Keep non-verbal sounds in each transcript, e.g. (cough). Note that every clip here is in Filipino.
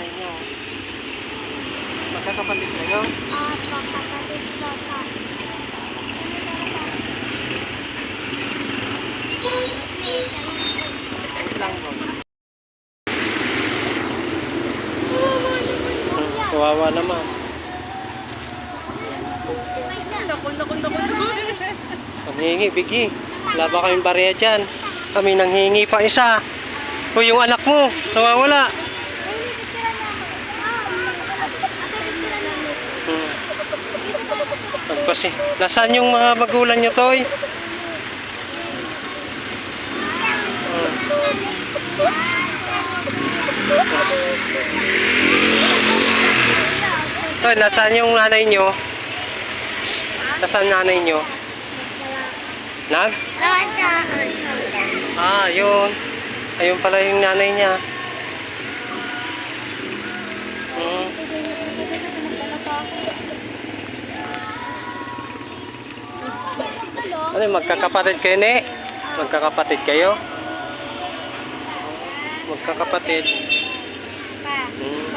nanay niyo. Magkakapatid kayo? Opo, kapatid ko po. Kuya. Kawawa naman. Naku, naku, naku, naku. Nanghingi, bigi. Wala ba kaming barya dyan? Kami nanghingi pa isa. O yung anak mo, nawawala. Pagpasi. Nasaan yung mga magulang nyo, Toy? Toy, nasaan yung nanay nyo? Nasaan nanay nyo? Nag? Ah, yun. Ayun pala yung nanay niya. Ano, yung magkakapatid kayo, ne? Magkakapatid kayo? Magkakapatid. Hmm.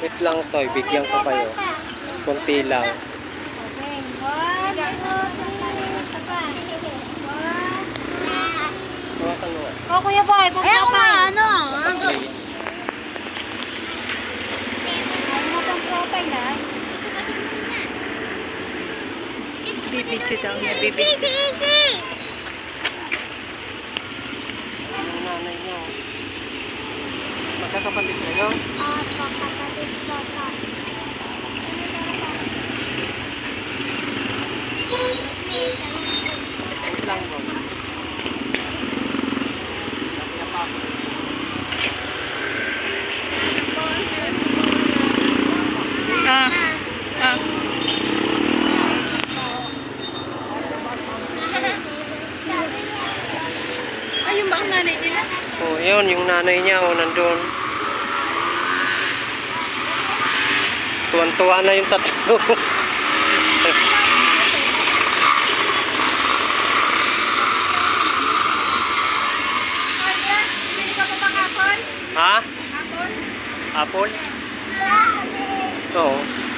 Wait lang, Toy. Bigyan ko kayo. Kunti lang. Hawakan mo. Oh, Kuya Boy, Eh, ako nga, ano? Okay. Ano mo pang profile, ha? Bibidyo daw niya, bibidyo. Yung nanay niyo. Magkakapatid kayo? Opo, kapatid ko po. Wait lang po. Ah, ah. Ayun ba ang nanay nila? Oh, yun, yung nanay niya, oh, nandun. Tuwan-tuwa na yung tatlo. (laughs) ha? Apple? Oo.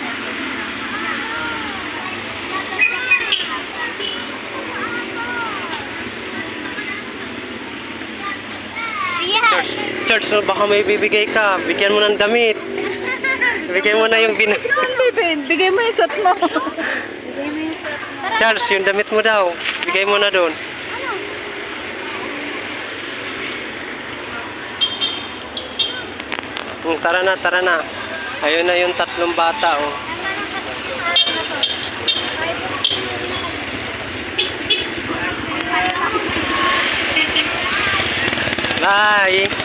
Church, church, so baka may bibigay ka. Bigyan mo ng damit. Bigyan mo na yung bin... Bibig, bigay mo yung suot mo. (laughs) Bigay mo yung suot mo. Charles, yung damit mo daw. Bigay mo na doon. Hmm, tara na, tara na. Ayun na yung tatlong bata, oh. 来